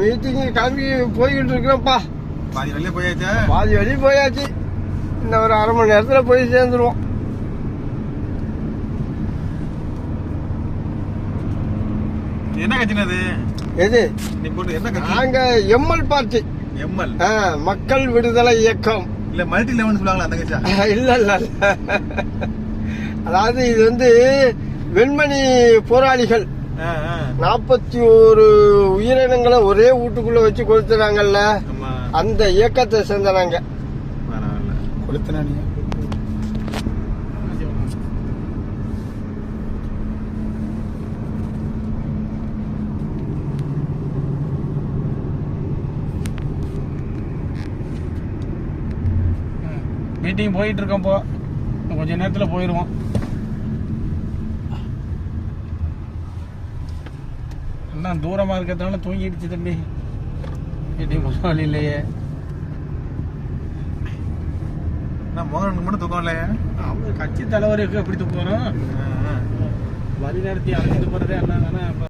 மீட்டிங்கு கிளம்பி போய்கிட்டு இருக்கிறோம்ப்பா. பாதி வெளியே போயாச்சா? பாதி வழி போயாச்சு. இன்னும் ஒரு அரை மணி நேரத்துல போய் சேர்ந்துருவோம். என்ன கட்சினா அது? எது? நாங்க எம்எல் பார்ட்டி. எம்எல். மக்கள் விடுதலை இயக்கம். இல்ல மல்டி லெவன் சொல்லுவாங்களா அந்த கட்சியா? இல்ல இல்ல. அதாவது இது வந்து வெண்மணி போராளிகள். நாற்பத்தி ஒரு உயிரினங்களை ஒரே வீட்டுக்குள்ள வச்சு கொளுத்துறாங்கல்ல? ஆமா. அந்த இயக்கத்தை சேர்ந்தனாங்க பரவாயில்ல. கொளுத்தினா நீ? மீட்டிங் போயிட்டு இருக்கோம் இப்போ கொஞ்ச நேரத்தில் போயிடுவோம் என்ன தூரமாக இருக்கிறதுனால தூங்கிடுச்சு தம்பி. போகிற வழி இல்லையே நான் மோகனுக்கு மட்டும் தூக்கம் இல்லையா? அவங்க கட்சி தலைவருக்கு எப்படி ஆ, ஆ. வழி நடத்தி அழைச்சிட்டு போகிறதே என்ன